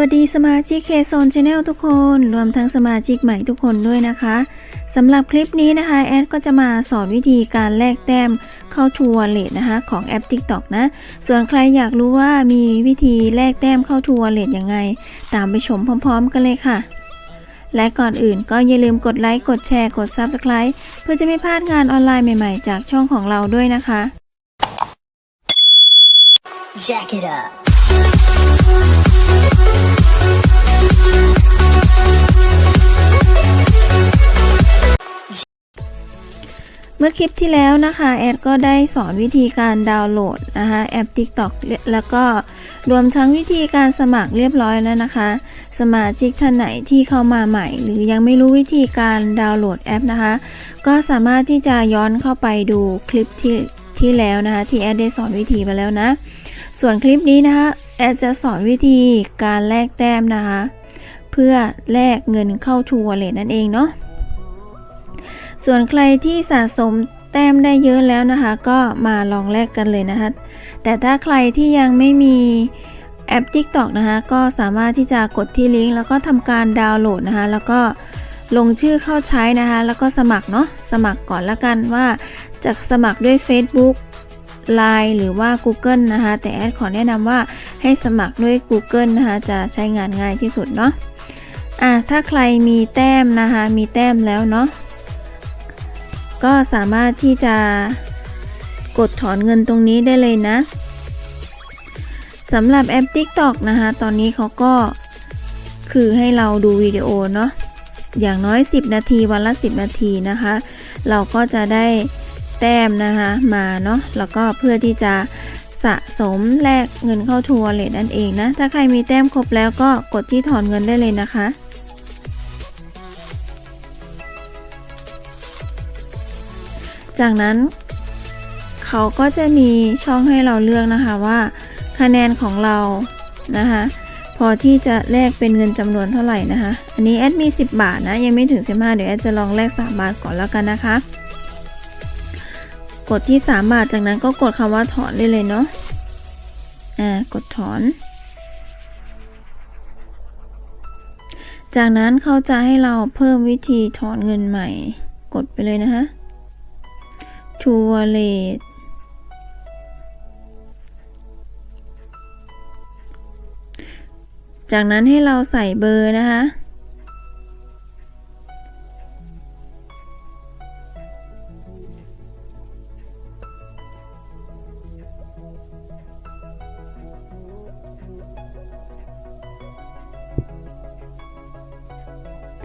วัสดีสมาชิกเคโซนชาแนลทุกคน รวมทั้งสมาชิกใหม่ทุกคนด้วยนะคะสำหรับคลิปนี้นะคะ แอดก็จะมาสอนวิธีการแลกแต้มเข้าทัวร์เลทนะคะ ของแอป TikTok นะ ส่วนใครอยากรู้ว่ามีวิธีแลกแต้มเข้าทัวร์เลทยังไง ตามไปชมพร้อม ๆ กันเลยค่ะและก่อนอื่นก็อย่าลืมกดไลค์ กดแชร์ กด Subscribe เพื่อจะไม่พลาดงานออนไลน์ใหม่ๆ จากช่องของเราด้วยนะคะ Jack it up. เมื่อคลิปที่แล้วนะคะแอดก็ได้สอนวิธีการดาวน์โหลดนะคะแอป TikTok แล้วก็รวมทั้งวิธีการสมัครเรียบร้อยแล้วนะคะ สมาชิกท่านไหนที่เข้ามาใหม่ หรือยังไม่รู้วิธีการดาวน์โหลดแอปนะคะ ก็สามารถที่จะย้อนเข้าไปดูคลิปที่ที่แล้วนะคะที่แอดได้สอนวิธีไปแล้วนะ ส่วนคลิปนี้นะคะแอดจะสอนวิธีการแลกแต้มนะคะ เพื่อแลกเงินเข้าทูวอลเล็ตนั่นเองเนาะ ส่วนใครที่สะสมแต้มได้เยอะแล้วนะคะ ก็มาลองแลกกันเลยนะคะ แต่ถ้าใครที่ยังไม่มีแอป TikTok นะคะ ก็สามารถที่จะกดที่ลิงก์แล้วก็ทำการดาวน์โหลดนะคะ แล้วก็ลงชื่อเข้าใช้นะคะ แล้วก็สมัครเนาะสมัครก่อนละกันว่าจะสมัครด้วย Facebook Line หรือว่า Google นะคะ แต่แอดขอแนะนำว่าให้สมัครด้วย Google นะคะ จะใช้งานง่ายที่สุดเนาะอะถ้าใครมีแต้มนะคะ มีแต้มแล้วเนาะ ก็สามารถที่จะกดถอนเงินตรงนี้ได้เลยนะสำหรับแอป TikTok นะคะ ตอนนี้เขาก็คือให้เราดูวิดีโอเนาะอย่างน้อย 10 นาทีวันละ 10 นาทีนะคะ เราก็จะได้แต้มนะคะมาเนาะแล้วก็เพื่อที่จะสะสมแลกเงินเข้าทัวร์เลทนั่นเองนะ ถ้าใครมีแต้มครบแล้วก็กดที่ถอนเงินได้เลยนะคะ จากนั้น เขาก็จะมีช่องให้เราเลือกนะคะว่าคะแนนของเรานะคะพอที่จะแลกเป็นเงินจำนวนเท่าไหร่นะคะ อันนี้แอดมี 10 บาทนะ ยังไม่ถึง15เดี๋ยวแอดจะลองแลก3บาทก่อนแล้วกันนะคะ กดที่ 3 บาทจากนั้นก็กดคำว่าถอนได้เลยเนาะอ่ากดถอน จากนั้นเขาจะให้เราเพิ่มวิธีถอนเงินใหม่ กดไปเลยนะคะ ทัวร์เลทจากนั้นให้เราใส่เบอร์นะคะ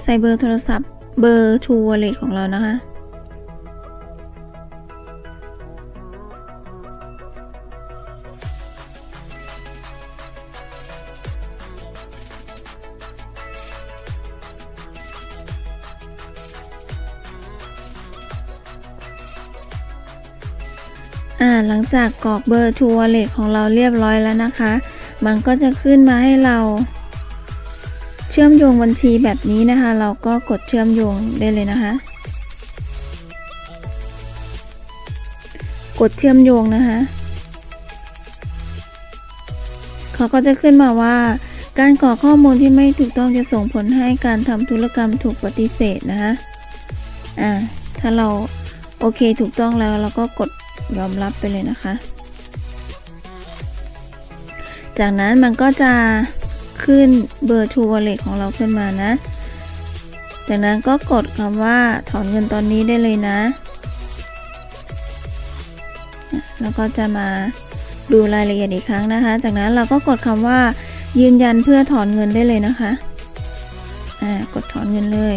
ใส่เบอร์โทรศัพท์เบอร์ทัวร์เลทของเรานะคะ อ่าหลังจากกรอกเบอร์ทัวร์เลทของเราเรียบร้อยแล้วนะคะ มันก็จะขึ้นมาให้เรา เชื่อมโยงบัญชีแบบนี้นะคะ เราก็กดเชื่อมโยงได้เลยนะคะ กดเชื่อมโยงนะคะเขาก็จะขึ้นมาว่าการกรอกข้อมูลที่ไม่ถูกต้องจะส่งผลให้การทำธุรกรรมถูกปฏิเสธนะคะอ่าถ้าเราโอเคถูกต้องแล้วเราก็กด ยอมรับไปเลยนะคะ จากนั้นมันก็จะขึ้นเบอร์ True Wallet ของเราขึ้นมานะ จากนั้นก็กดคำว่าถอนเงินตอนนี้ได้เลยนะ แล้วก็จะมาดูรายละเอียดอีกครั้งนะคะ จากนั้นเราก็กดคำว่ายืนยันเพื่อถอนเงินได้เลยนะคะ อ่า กดถอนเงินเลย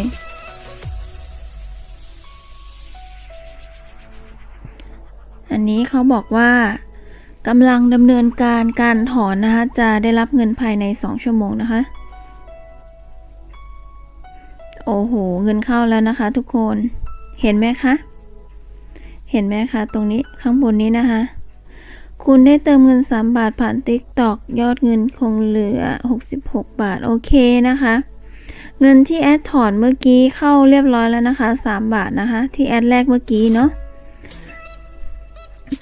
บอกว่ากำลังดำเนินการการถอนนะคะ จะได้รับเงินภายใน 2 ชั่วโมงนะคะ โอ้โห เงินเข้าแล้วนะคะ ทุกคน เห็นไหมคะ เห็นไหมคะ ตรงนี้ข้างบนนี้นะคะ คุณได้เติมเงิน 3 บาทผ่าน TikTok ยอดเงินคงเหลือ 66 บาท โอเคนะคะ เงินที่แอดถอนเมื่อกี้เข้าเรียบร้อยแล้วนะคะ 3 บาทนะคะ ที่แอดแรกเมื่อกี้เนาะ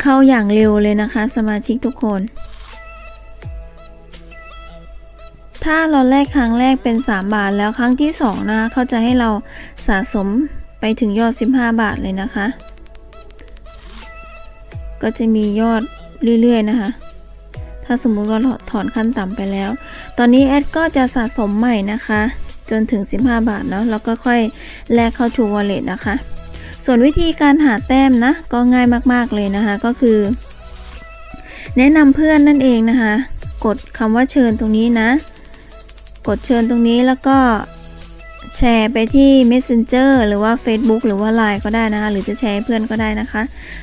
เข้าอย่างเร็วเลยนะคะ สมาชิกทุกคน ถ้าเราแลกครั้งแรกเป็น 3 บาทแล้วครั้งที่ 2 นะคะเขาจะให้เราสะสมไปถึงยอด 15 บาทเลยนะคะ ก็จะมียอดเรื่อยๆนะคะ ถ้าสมมุติเราถอนขั้นต่ำไปแล้ว ตอนนี้แอดก็จะสะสมใหม่นะคะ จนถึง 15 บาทเนาะแล้วก็ค่อยแลกเข้า True Wallet นะคะ ส่วนวิธีการหาแต้มนะ ก็ง่ายมากๆเลยนะคะ ก็คือ แนะนำเพื่อนนั่นเองนะคะ กดคำว่าเชิญตรงนี้นะ กดเชิญตรงนี้แล้วก็แชร์ไปที่ Messenger หรือว่า Facebook หรือว่า Line ก็ได้นะคะ หรือจะแชร์เพื่อนก็ได้นะคะ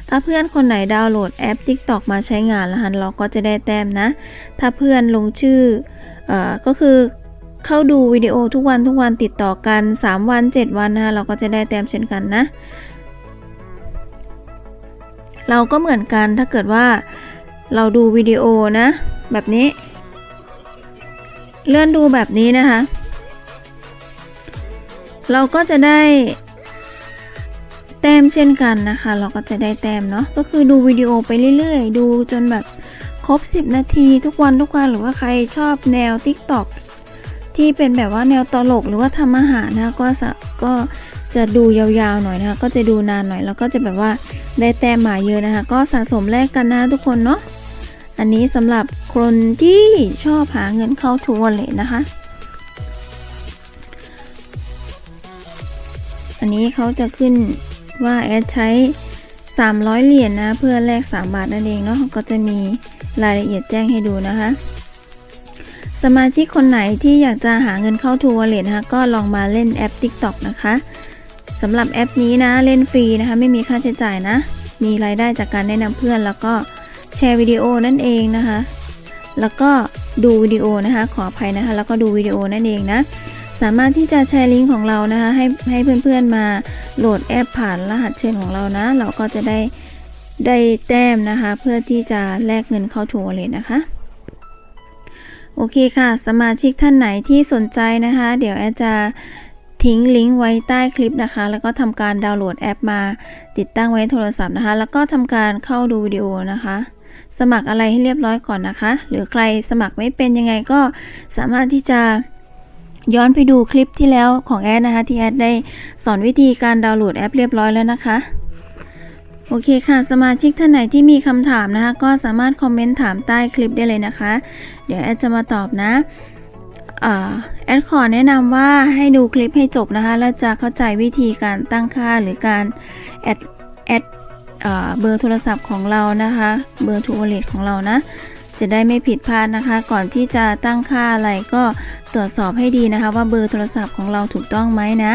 ถ้าเพื่อนคนไหนดาวน์โหลดแอป TikTok มาใช้งานแล้วเราก็จะได้แต้มนะ ถ้าเพื่อนลงชื่อเออก็คือ เข้าดูวิดีโอทุกวันทุกวันติดต่อกัน 3 วัน 7 วันนะคะเราก็จะได้แต้มเช่นกันนะ เราก็เหมือนกันถ้าเกิดว่าเราดูวิดีโอนะ แบบนี้ เลื่อนดูแบบนี้นะคะ เราก็จะได้แต้มเช่นกันนะคะ เราก็จะได้แต้มเนาะก็คือดูวิดีโอไปเรื่อย ๆ ดูจนแบบครบ 10 นาทีทุกวันทุกวันหรือว่าใครชอบแนว TikTok ที่เป็นแบบว่าแนวตลกหรือว่าทำอาหารนะคะก็สะก็จะดูยาวๆหน่อยนะคะก็จะดูนานหน่อยแล้วก็จะแบบว่าได้แต้มมาเยอะนะคะ ก็สะสมแลกกันนะทุกคนเนาะอันนี้สำหรับคนที่ชอบหาเงินเข้าทูวอลเล็ตนะคะ อันนี้เขาจะขึ้นว่าแอดใช้ 300 เหรียญนนะเพื่อแลก 3 บาทนั่นเองเนาะก็จะมีรายละเอียดแจ้งให้ดูนะคะ สมาชิกคนไหนที่อยากจะหาเงินเข้าทูวอลเล็ตนะคะก็ลองมาเล่นแอป TikTok นะคะสำหรับแอปนี้นะเล่นฟรีนะคะไม่มีค่าใช้จ่ายนะ มีรายได้จากการแนะนำเพื่อน แล้วก็แชร์วิดีโอนั่นเองนะคะ แล้วก็ดูวิดีโอนะคะขออภัยนะคะ แล้วก็ดูวิดีโอนั่นเองนะสามารถที่จะแชร์ลิงก์ของเรานะคะให้ให้เพื่อนๆมาโหลดแอปผ่านรหัสเชิญของเรานะ เราก็จะได้ได้แต้มนะคะ เพื่อที่จะแลกเงินเข้าถูวอลเล็ตนะคะ โอเคค่ะ สมาชิกท่านไหนที่สนใจนะคะ เดี๋ยวแอดจะทิ้งลิงก์ไว้ใต้คลิปนะคะ แล้วก็ทำการดาวน์โหลดแอปมา ติดตั้งไว้โทรศัพท์นะคะ แล้วก็ทำการเข้าดูวิดีโอนะคะ สมัครอะไรให้เรียบร้อยก่อนนะคะ หรือใครสมัครไม่เป็นยังไงก็สามารถที่จะย้อนไปดูคลิปที่แล้วของแอดนะคะ ที่แอดได้สอนวิธีการดาวน์โหลดแอปเรียบร้อยแล้วนะคะ โอเคค่ะ สมาชิกท่านไหนที่มีคำถามนะคะ ก็สามารถคอมเมนต์ถามใต้คลิปได้เลยนะคะ เดี๋ยวแอดจะมาตอบนะอแอดขอแนะนำว่าให้ดูคลิปให้จบนะคะแล้วจะเข้าใจวิธีการตั้งค่าหรือการแอดแอดเบอร์โทรศัพท์ของเรานะคะ เบอร์ทูวอลเลตของเรานะ จะได้ไม่ผิดพลาดนะคะ ก่อนที่จะตั้งค่าอะไรก็ตรวจสอบให้ดีนะคะ ว่าเบอร์โทรศัพท์ของเราถูกต้องไหมนะ